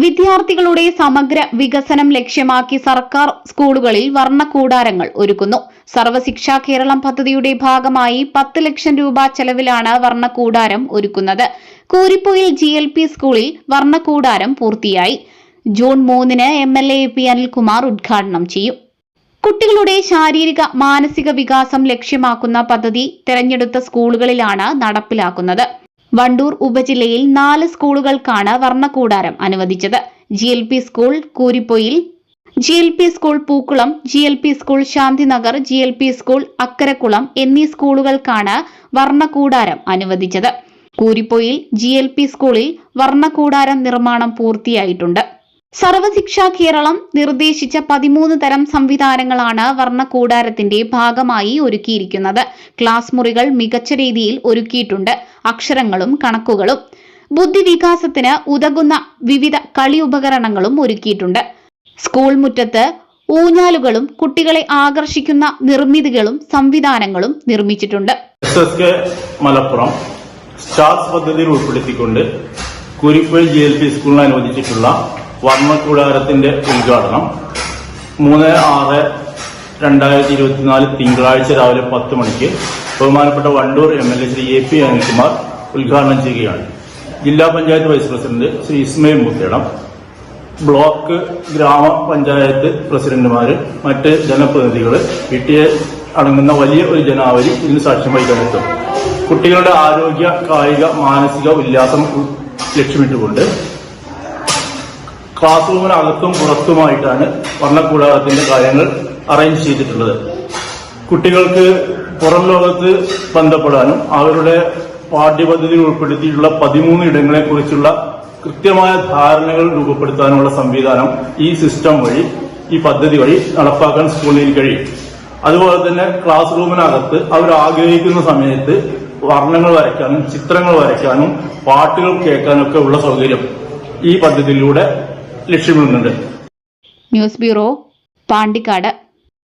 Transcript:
വിദ്യാർത്ഥികളുടെ സമഗ്ര വികസനം ലക്ഷ്യമാക്കി സർക്കാർ സ്കൂളുകളിൽ വർണക്കൂടാരങ്ങൾ ഒരുക്കുന്നു. സർവശിക്ഷാ കേരളം പദ്ധതിയുടെ ഭാഗമായി പത്ത് ലക്ഷം രൂപ ചെലവിലാണ് വർണക്കൂടാരം ഒരുക്കുന്നത്. കൂരിപ്പുയിൽ ജി എൽ പി സ്കൂളിൽ വർണക്കൂടാരം പൂർത്തിയായി. ജൂൺ മൂന്നിന് M L A P Anilkumar ഉദ്ഘാടനം ചെയ്യും. കുട്ടികളുടെ ശാരീരിക മാനസിക വികാസം ലക്ഷ്യമാക്കുന്ന പദ്ധതി തെരഞ്ഞെടുത്ത സ്കൂളുകളിലാണ് നടപ്പിലാക്കുന്നത്. വണ്ടൂർ ഉപജില്ലയിൽ നാല് സ്കൂളുകൾക്കാണ് വർണക്കൂടാരം അനുവദിച്ചത്. G L P school Kooripoyil G L P school Pookkulam G L P school Shanthinagar G L P school Akkarakkulam എന്നീ സ്കൂളുകൾക്കാണ് വർണക്കൂടാരം അനുവദിച്ചത്. കൂരിപ്പൊയിൽ ജി എൽ പി സ്കൂളിൽ വർണക്കൂടാരം നിർമ്മാണം പൂർത്തിയായിട്ടുണ്ട്. സർവശിക്ഷാ കേരളം നിർദ്ദേശിച്ച പതിമൂന്ന് തരം സംവിധാനങ്ങളാണ് വർണക്കൂടാരത്തിന്റെ ഭാഗമായി ഒരുക്കിയിരിക്കുന്നത്. ക്ലാസ് മുറികൾ മികച്ച രീതിയിൽ ഒരുക്കിയിട്ടുണ്ട്. അക്ഷരങ്ങളും കണക്കുകളും. ബുദ്ധിവികാസത്തിന് ഉതകുന്ന വിവിധ കളി ഉപകരണങ്ങളും ഒരുക്കിയിട്ടുണ്ട്. സ്കൂൾ മുറ്റത്ത് ഊഞ്ഞാലുകളും കുട്ടികളെ ആകർഷിക്കുന്ന നിർമ്മിതികളും സംവിധാനങ്ങളും നിർമ്മിച്ചിട്ടുണ്ട്. മലപ്പുറം സ്റ്റാർസ് പദ്ധതിയിൽ ഉൾപ്പെടുത്തിക്കൊണ്ട് കുരിപ്പൽ ജി എൽ പി സ്കൂളിന് അനുവദിച്ചിട്ടുള്ള വർണക്കൂടാരത്തിന്റെ ഉദ്ഘാടനം. മൂന്ന് ആറ് രണ്ടായിരത്തി ഇരുപത്തിനാല് തിങ്കളാഴ്ച രാവിലെ പത്ത് മണിക്ക് ബഹുമാനപ്പെട്ട Wandoor M L A Shri A P Anilkumar ഉദ്ഘാടനം ചെയ്യുകയാണ്. ജില്ലാ panchayat vice president Shri Ismail Muthedam block ഗ്രാമപഞ്ചായത്ത് പ്രസിഡന്റുമാർ മറ്റ് ജനപ്രതിനിധികൾ കിട്ടിയ അടങ്ങുന്ന വലിയ ഒരു ജനാവലി ഇതിന് സാക്ഷ്യം വഹിക്കാനെത്തും കുട്ടികളുടെ ആരോഗ്യ കായിക മാനസിക ഉല്ലാസം ലക്ഷ്യമിട്ടുകൊണ്ട് ക്ലാസ് റൂമിനകത്തും പുറത്തുമായിട്ടാണ് വർണക്കൂടാരത്തിന്റെ കാര്യങ്ങൾ അറേഞ്ച് ചെയ്തിട്ടുള്ളത്. കുട്ടികൾക്ക് പുറം ലോകത്ത് ബന്ധപ്പെടാനും അവരുടെ പാഠ്യപദ്ധതിയിൽ ഉൾപ്പെടുത്തിയിട്ടുള്ള പതിമൂന്ന് ഇടങ്ങളെ കുറിച്ചുള്ള കൃത്യമായ ധാരണകൾ രൂപപ്പെടുത്താനുള്ള സംവിധാനം ഈ സിസ്റ്റം വഴി ഈ പദ്ധതി വഴി നടപ്പാക്കാൻ സ്കൂളിൽ കഴിയും. അതുപോലെ തന്നെ ക്ലാസ് റൂമിനകത്ത് അവർ ആഗ്രഹിക്കുന്ന സമയത്ത് വർണങ്ങൾ വരയ്ക്കാനും ചിത്രങ്ങൾ വരയ്ക്കാനും പാട്ടുകൾ കേൾക്കാനും ഒക്കെ ഉള്ള സൗകര്യം ഈ പദ്ധതിയിലൂടെ ലക്ഷ്യമിടുന്നുണ്ട്. News bureau Pandikkad.